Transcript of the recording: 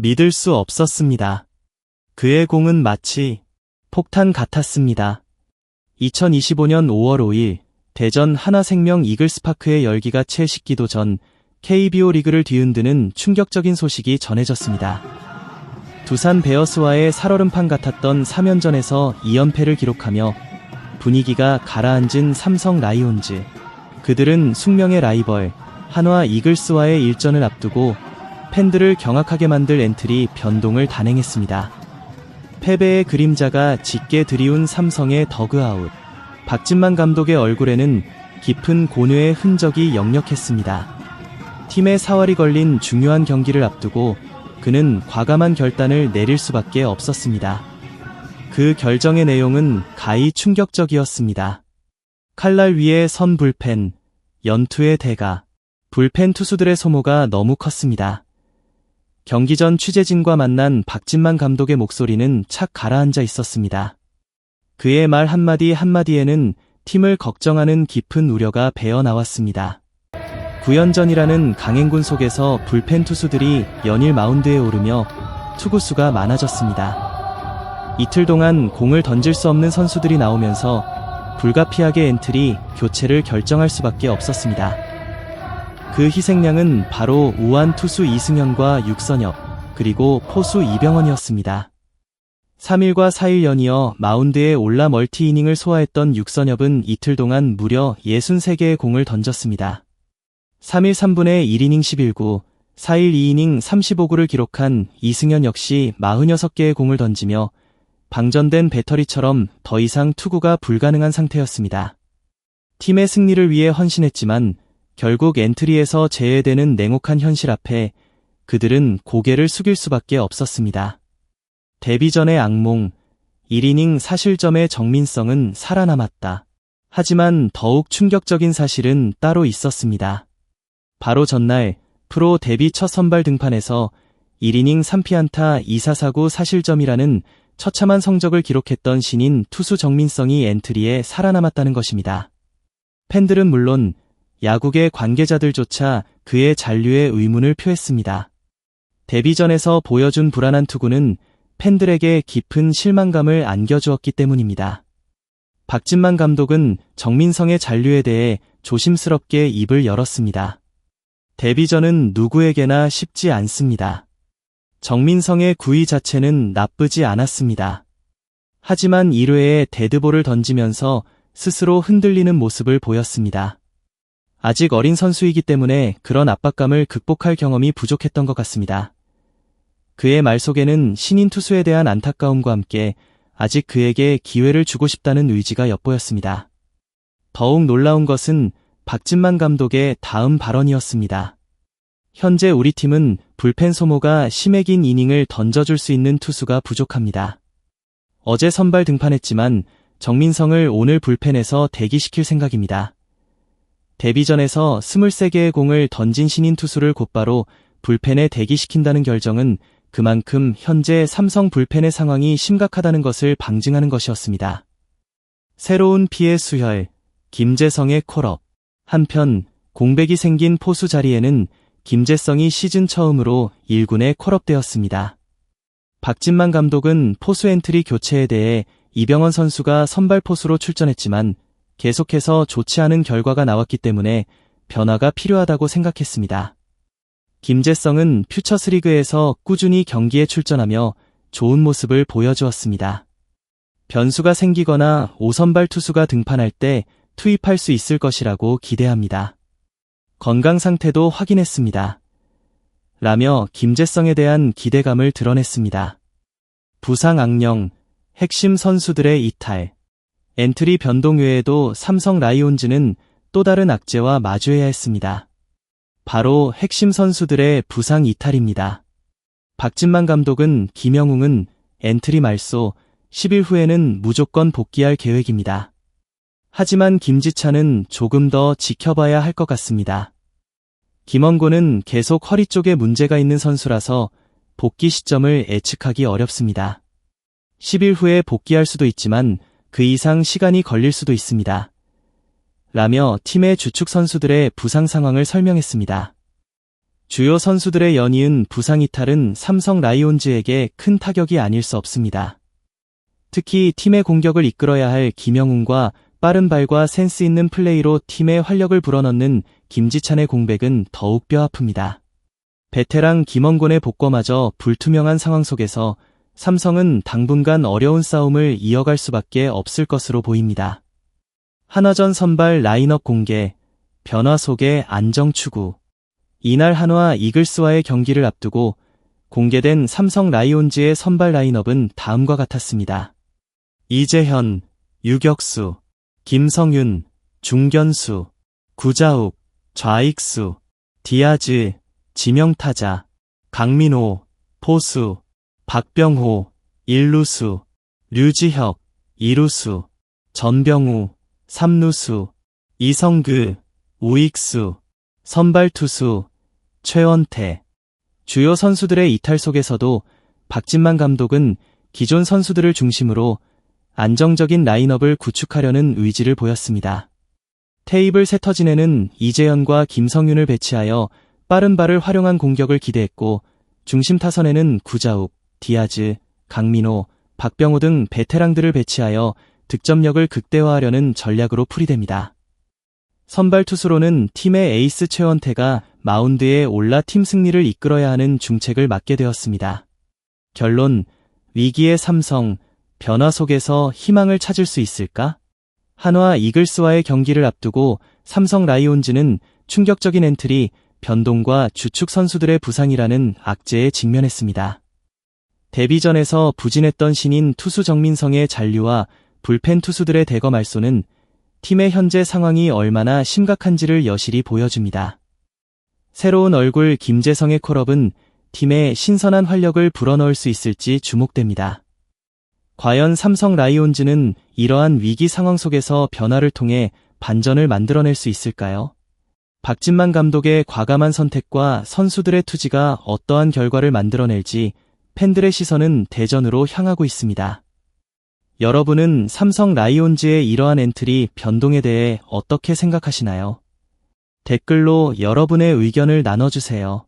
믿을 수 없었습니다. 그의 공은 마치 폭탄 같았습니다. 2025년 5월 5일 대전 하나생명 이글스파크의 열기가 채 식기도 전 KBO 리그를 뒤흔드는 충격적인 소식이 전해졌습니다. 두산 베어스와의 살얼음판 같았던 3연전에서 2연패를 기록하며 분위기가 가라앉은 삼성 라이온즈. 그들은 숙명의 라이벌 한화 이글스와의 일전을 앞두고 팬들을 경악하게 만들 엔트리 변동을 단행했습니다. 패배의 그림자가 짙게 드리운 삼성의 더그아웃. 박진만 감독의 얼굴에는 깊은 고뇌의 흔적이 역력했습니다. 팀의 사활이 걸린 중요한 경기를 앞두고 그는 과감한 결단을 내릴 수밖에 없었습니다. 그 결정의 내용은 가히 충격적이었습니다. 칼날 위에 선 불펜, 연투의 대가, 불펜 투수들의 소모가 너무 컸습니다. 경기 전 취재진과 만난 박진만 감독의 목소리는 착 가라앉아 있었습니다. 그의 말 한마디 한마디에는 팀을 걱정하는 깊은 우려가 배어 나왔습니다. 구연전이라는 강행군 속에서 불펜 투수들이 연일 마운드에 오르며 투구수가 많아졌습니다. 이틀 동안 공을 던질 수 없는 선수들이 나오면서 불가피하게 엔트리, 교체를 결정할 수밖에 없었습니다. 그 희생양은 바로 우한 투수 이승현과 육선엽, 그리고 포수 이병헌이었습니다. 3일과 4일 연이어 마운드에 올라 멀티 이닝을 소화했던 육선엽은 이틀 동안 무려 63개의 공을 던졌습니다. 3일 3분의 1이닝 11구, 4일 2이닝 35구를 기록한 이승현 역시 46개의 공을 던지며 방전된 배터리처럼 더 이상 투구가 불가능한 상태였습니다. 팀의 승리를 위해 헌신했지만 결국 엔트리에서 제외되는 냉혹한 현실 앞에 그들은 고개를 숙일 수밖에 없었습니다. 데뷔 전의 악몽, 1이닝 사실점의 정민성은 살아남았다. 하지만 더욱 충격적인 사실은 따로 있었습니다. 바로 전날 프로 데뷔 첫 선발 등판에서 1이닝 3피안타 2사사구 사실점이라는 처참한 성적을 기록했던 신인 투수 정민성이 엔트리에 살아남았다는 것입니다. 팬들은 물론 야구계 관계자들조차 그의 잔류에 의문을 표했습니다. 데뷔전에서 보여준 불안한 투구는 팬들에게 깊은 실망감을 안겨주었기 때문입니다. 박진만 감독은 정민성의 잔류에 대해 조심스럽게 입을 열었습니다. 데뷔전은 누구에게나 쉽지 않습니다. 정민성의 구위 자체는 나쁘지 않았습니다. 하지만 1회에 데드볼을 던지면서 스스로 흔들리는 모습을 보였습니다. 아직 어린 선수이기 때문에 그런 압박감을 극복할 경험이 부족했던 것 같습니다. 그의 말 속에는 신인 투수에 대한 안타까움과 함께 아직 그에게 기회를 주고 싶다는 의지가 엿보였습니다. 더욱 놀라운 것은 박진만 감독의 다음 발언이었습니다. 현재 우리 팀은 불펜 소모가 심해긴 이닝을 던져줄 수 있는 투수가 부족합니다. 어제 선발 등판했지만 정민성을 오늘 불펜에서 대기시킬 생각입니다. 데뷔전에서 23개의 공을 던진 신인 투수를 곧바로 불펜에 대기시킨다는 결정은 그만큼 현재 삼성 불펜의 상황이 심각하다는 것을 방증하는 것이었습니다. 새로운 피해 수혈, 김재성의 콜업. 한편 공백이 생긴 포수 자리에는 김재성이 시즌 처음으로 1군에 콜업되었습니다. 박진만 감독은 포수 엔트리 교체에 대해 이병헌 선수가 선발 포수로 출전했지만 계속해서 좋지 않은 결과가 나왔기 때문에 변화가 필요하다고 생각했습니다. 김재성은 퓨처스리그에서 꾸준히 경기에 출전하며 좋은 모습을 보여주었습니다. 변수가 생기거나 5선발 투수가 등판할 때 투입할 수 있을 것이라고 기대합니다. 건강 상태도 확인했습니다. 라며 김재성에 대한 기대감을 드러냈습니다. 부상 악령, 핵심 선수들의 이탈, 엔트리 변동 외에도 삼성 라이온즈는 또 다른 악재와 마주해야 했습니다. 바로 핵심 선수들의 부상 이탈입니다. 박진만 감독은 김영웅은 엔트리 말소 10일 후에는 무조건 복귀할 계획입니다. 하지만 김지찬은 조금 더 지켜봐야 할 것 같습니다. 김원곤은 계속 허리 쪽에 문제가 있는 선수라서 복귀 시점을 예측하기 어렵습니다. 10일 후에 복귀할 수도 있지만 그 이상 시간이 걸릴 수도 있습니다. 라며 팀의 주축 선수들의 부상 상황을 설명했습니다. 주요 선수들의 연이은 부상 이탈은 삼성 라이온즈에게 큰 타격이 아닐 수 없습니다. 특히 팀의 공격을 이끌어야 할 김영훈과 빠른 발과 센스 있는 플레이로 팀의 활력을 불어넣는 김지찬의 공백은 더욱 뼈 아픕니다. 베테랑 김원곤의 복권마저 불투명한 상황 속에서 삼성은 당분간 어려운 싸움을 이어갈 수밖에 없을 것으로 보입니다. 한화전 선발 라인업 공개, 변화 속의 안정 추구. 이날 한화 이글스와의 경기를 앞두고 공개된 삼성 라이온즈의 선발 라인업은 다음과 같았습니다. 이재현, 유격수, 김성윤, 중견수, 구자욱, 좌익수, 디아즈, 지명타자, 강민호, 포수, 박병호, 일루수, 류지혁, 이루수, 전병우, 삼루수, 이성그, 우익수, 선발투수, 최원태. 주요 선수들의 이탈 속에서도 박진만 감독은 기존 선수들을 중심으로 안정적인 라인업을 구축하려는 의지를 보였습니다. 테이블 세터진에는 이재현과 김성윤을 배치하여 빠른 발을 활용한 공격을 기대했고 중심 타선에는 구자욱, 디아즈, 강민호, 박병호 등 베테랑들을 배치하여 득점력을 극대화하려는 전략으로 풀이됩니다. 선발 투수로는 팀의 에이스 최원태가 마운드에 올라 팀 승리를 이끌어야 하는 중책을 맡게 되었습니다. 결론, 위기의 삼성, 변화 속에서 희망을 찾을 수 있을까? 한화 이글스와의 경기를 앞두고 삼성 라이온즈는 충격적인 엔트리, 변동과 주축 선수들의 부상이라는 악재에 직면했습니다. 데뷔전에서 부진했던 신인 투수 정민성의 잔류와 불펜 투수들의 대거 말소는 팀의 현재 상황이 얼마나 심각한지를 여실히 보여줍니다. 새로운 얼굴 김재성의 콜업은 팀의 신선한 활력을 불어넣을 수 있을지 주목됩니다. 과연 삼성 라이온즈는 이러한 위기 상황 속에서 변화를 통해 반전을 만들어낼 수 있을까요? 박진만 감독의 과감한 선택과 선수들의 투지가 어떠한 결과를 만들어낼지 팬들의 시선은 대전으로 향하고 있습니다. 여러분은 삼성 라이온즈의 이러한 엔트리 변동에 대해 어떻게 생각하시나요? 댓글로 여러분의 의견을 나눠주세요.